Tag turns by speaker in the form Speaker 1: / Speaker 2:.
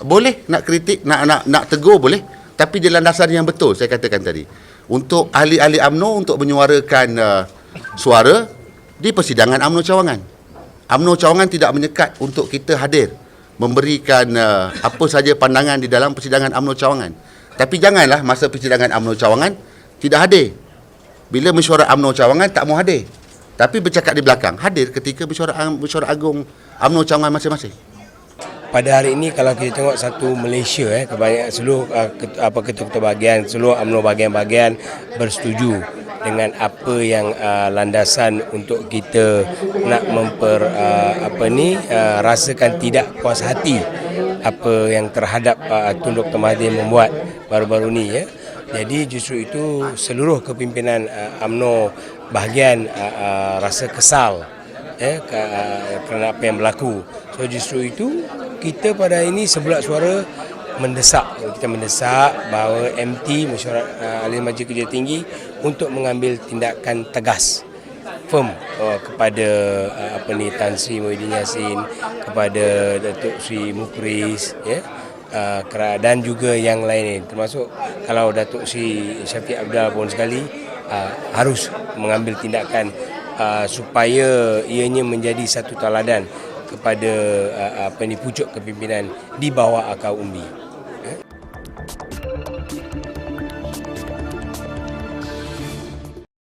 Speaker 1: Boleh nak kritik, nak nak nak tegur boleh. Tapi di landasan yang betul saya katakan tadi. Untuk ahli-ahli AMNO untuk menyuarakan uh, suara di persidangan AMNO Cawangan. AMNO Cawangan tidak menyekat untuk kita hadir memberikan uh, apa saja pandangan di dalam persidangan AMNO Cawangan. Tapi janganlah masa persidangan AMNO Cawangan tidak hadir. Bila mesyuarat AMNO Cawangan tak mau hadir. Tapi bercakap di belakang hadir ketika mesyuarat mesyuarat agung AMNO Cawangan masing-masing.
Speaker 2: pada hari ini kalau kita tengok satu Malaysia eh kebanyakan seluruh uh, ket, apa ketua-ketua bahagian seluruh UMNO bahagian-bahagian bersetuju dengan apa yang uh, landasan untuk kita nak memper uh, apa ni uh, rasakan tidak puas hati apa yang terhadap uh, Tun Dr Mahathir membuat baru-baru ni ya. Jadi justru itu seluruh kepimpinan uh, UMNO bahagian uh, uh, rasa kesal ya ke, uh, kerana apa yang berlaku. So justru itu kita pada ini sebulat suara mendesak kita mendesak bahawa MT mesyuarat uh, ahli majlis kerja tinggi untuk mengambil tindakan tegas firm uh, kepada uh, apa ni Tan Sri Muhyiddin Yassin kepada Datuk Sri Mukris ya uh, dan juga yang lain termasuk kalau Datuk Sri Syafiq Abdul pun sekali uh, harus mengambil tindakan uh, supaya ianya menjadi satu teladan kepada uh, apa ni pucuk kepimpinan di bawah akar umbi.